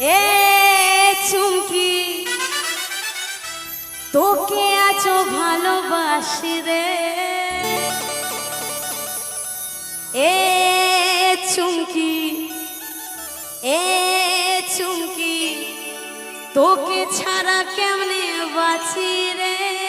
এ চুমকি, তোকে আছো ভালোবাসি রে। এ চুমকি এ চুমকি, তোকে ছাড়া কেমনে বাঁচি রে?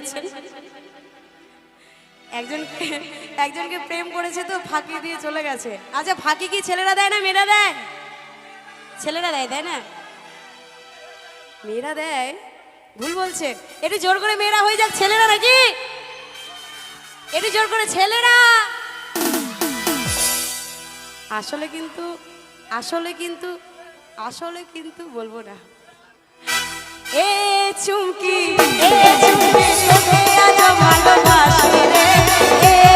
পাচ্ছেন একজন একজনকে প্রেম করেছে তো ফাঁকি দিয়ে চলে গেছে। আচ্ছা ফাঁকি কি ছেলেরা দেয় না মেয়েরা দেয়? ছেলেরা দেয় দেয় না? মেয়েরা দেয়? ভুল বলছে। একটু জোর করে মেয়েরা হয়ে যাক, ছেলেরা নাকি? একটু জোর করে ছেলেরা! আসলে কিন্তু আসলে কিন্তু আসলে কিন্তু বলব না। এ চুমকি এ চুমকি। ভালোবাসি রে।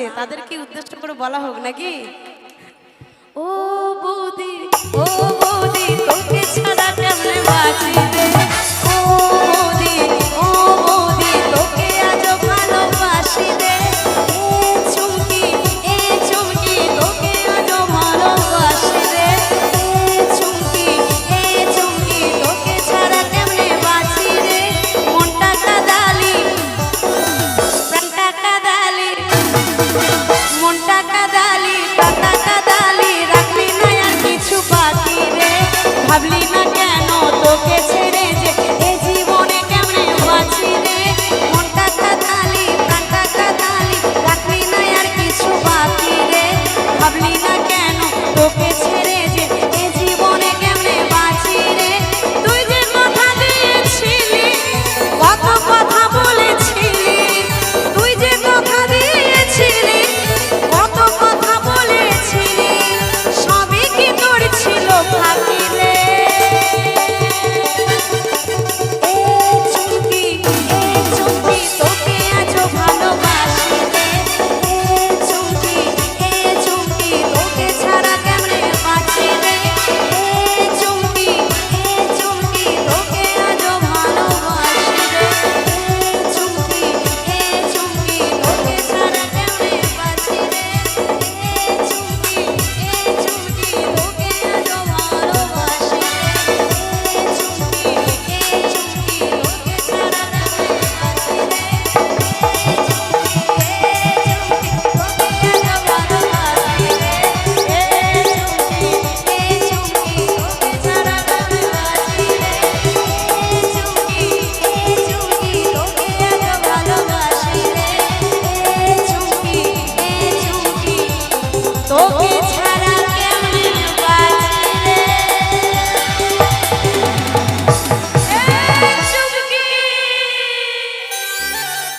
নাচছে তাদেরকে উদ্দেশ্য করে বলা হোক নাকি? ও বৌদি ও